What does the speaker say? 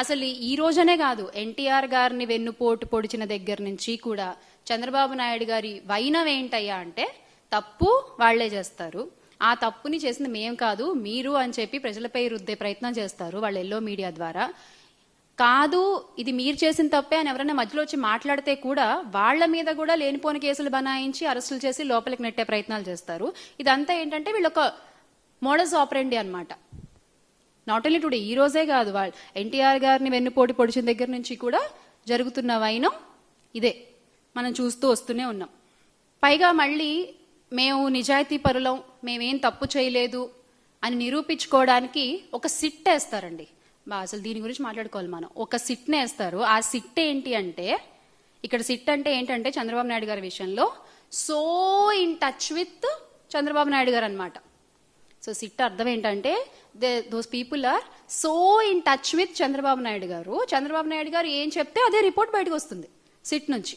అసలు ఈ రోజనే కాదు ఎన్టీఆర్ గారిని వెన్నుపోటు పొడిచిన దగ్గర నుంచి కూడా చంద్రబాబు నాయుడు గారి వైనం ఏంటయ్యా అంటే తప్పు వాళ్ళే చేస్తారు. ఆ తప్పుని చేసింది మేం కాదు మీరు అని చెప్పి ప్రజలపై రుద్దే ప్రయత్నం చేస్తారు వాళ్ళు ఎల్లో మీడియా ద్వారా. కాదు ఇది మీరు చేసిన తప్పే అని ఎవరైనా మధ్యలో వచ్చి మాట్లాడితే కూడా వాళ్ళ మీద కూడా లేనిపోని కేసులు బనాయించి అరెస్టులు చేసి లోపలికి నెట్టే ప్రయత్నాలు చేస్తారు. ఇదంతా ఏంటంటే వీళ్ళొక ఒక మోడల్స్ ఆపరండి అన్నమాట. నాట్ ఓన్లీ టుడే ఈ రోజే కాదు వాళ్ళు. ఎన్టీఆర్ గారిని వెన్నుపోటు పొడిచిన దగ్గర నుంచి కూడా జరుగుతున్న వైనం ఇదే. మనం చూస్తూ వస్తూనే ఉన్నాం. పైగా మళ్ళీ మేము నిజాయితీ పరులం మేమేం తప్పు చేయలేదు అని నిరూపించుకోవడానికి ఒక సిట్ వేస్తారండి. బా అసలు దీని గురించి మాట్లాడుకోవాలి మనం. ఒక సిట్ని వేస్తారు. ఆ సిట్ ఏంటి అంటే ఇక్కడ సిట్ అంటే ఏంటంటే చంద్రబాబు నాయుడు గారి విషయంలో so in touch with Chandrababu Naidu గారు అనమాట సో సిట్ అర్థం ఏంటంటే they those people are so in touch with Chandrababu Naidu గారు. చంద్రబాబు నాయుడు గారు ఏం చెప్తే అదే రిపోర్ట్ బయటకు వస్తుంది సిట్ నుంచి.